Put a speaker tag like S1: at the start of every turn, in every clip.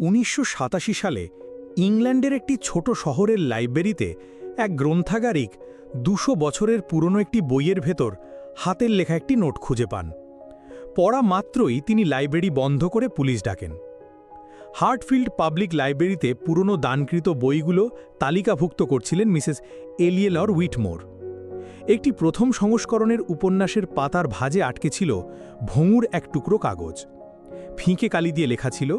S1: উনিশশো সাতাশি সালে ইংল্যান্ডের একটি ছোট শহরের লাইব্রেরিতে এক গ্রন্থাগারিক দুশো বছরের পুরনো একটি বইয়ের ভেতর হাতের লেখা একটি নোট খুঁজে পান। পড়া মাত্রই তিনি লাইব্রেরি বন্ধ করে পুলিশ ডাকেন। হার্টফিল্ড পাবলিক লাইব্রেরিতে পুরনো দানকৃত বইগুলো তালিকাভুক্ত করছিলেন মিসেস এলিয়েলর উইটমোর। একটি প্রথম সংস্করণের উপন্যাসের পাতার ভাজে আটকে ছিল ভঙুর এক টুকরো কাগজ। ফিঁকে কালি দিয়ে লেখা ছিল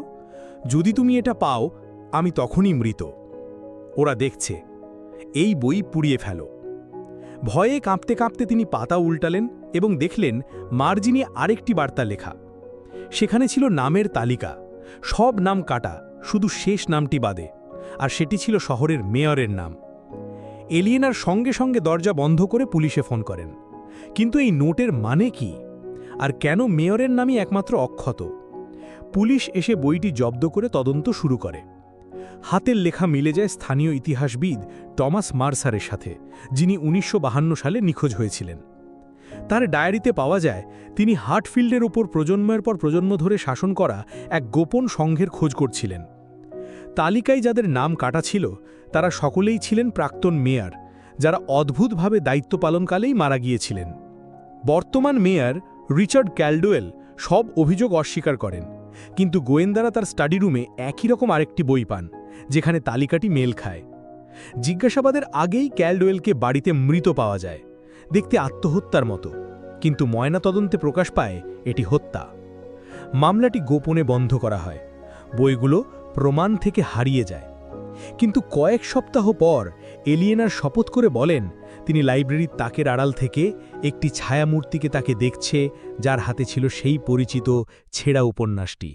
S1: যদি তুমি এটা পাও, আমি তখনই মৃত। ওরা দেখছে, এই বই পুড়িয়ে ফেলো। ভয়ে কাঁপতে কাঁপতে তিনি পাতা উল্টালেন এবং দেখলেন মার্জিনে আরেকটি বার্তা লেখা। সেখানে ছিল নামের তালিকা, সব নাম কাটা, শুধু শেষ নামটি বাদে, আর সেটি ছিল শহরের মেয়রের নাম। এলিয়েনার সঙ্গে সঙ্গে দরজা বন্ধ করে পুলিশে ফোন করেন। কিন্তু এই নোটের মানে কি? আর কেন মেয়রের নামই একমাত্র অক্ষত? পুলিশ এসে বইটি জব্দ করে তদন্ত শুরু করে। হাতের লেখা মিলে যায় স্থানীয় ইতিহাসবিদ টমাস মার্সারের সাথে, যিনি উনিশশো সালে নিখোঁজ হয়েছিলেন। তার ডায়েরিতে পাওয়া যায়, তিনি হার্টফিল্ডের ওপর প্রজন্মের পর প্রজন্ম ধরে শাসন করা এক গোপন সংঘের খোঁজ করছিলেন। তালিকায় যাদের নাম কাটা ছিল, তারা সকলেই ছিলেন প্রাক্তন মেয়র, যারা অদ্ভুতভাবে দায়িত্ব পালনকালেই মারা গিয়েছিলেন। বর্তমান মেয়র রিচার্ড ক্যালডোয়েল সব অভিযোগ অস্বীকার করেন। কিন্তু গোয়েন্দারা তার স্টাডি রুমে একই রকম আরেকটি বই পান, যেখানে তালিকাটি মেল খায়। জিজ্ঞাসাবাদের আগেই ক্যালডোয়েলকে বাড়িতে মৃত পাওয়া যায়, দেখতে আত্মহত্যার মতো, কিন্তু ময়নাতদন্তে প্রকাশ পায় এটি হত্যা। মামলাটি গোপনে বন্ধ করা হয়, বইগুলো প্রমাণ থেকে হারিয়ে যায়। কিন্তু কয়েক সপ্তাহ পর এলিয়েনার শপথ করে বলেন, তিনি লাইব্রেরির তাকের আড়াল থেকে একটি ছায়ামূর্তিকে তাকে দেখছে, যার হাতে ছিল সেই পরিচিত ছেঁড়া উপন্যাসটি।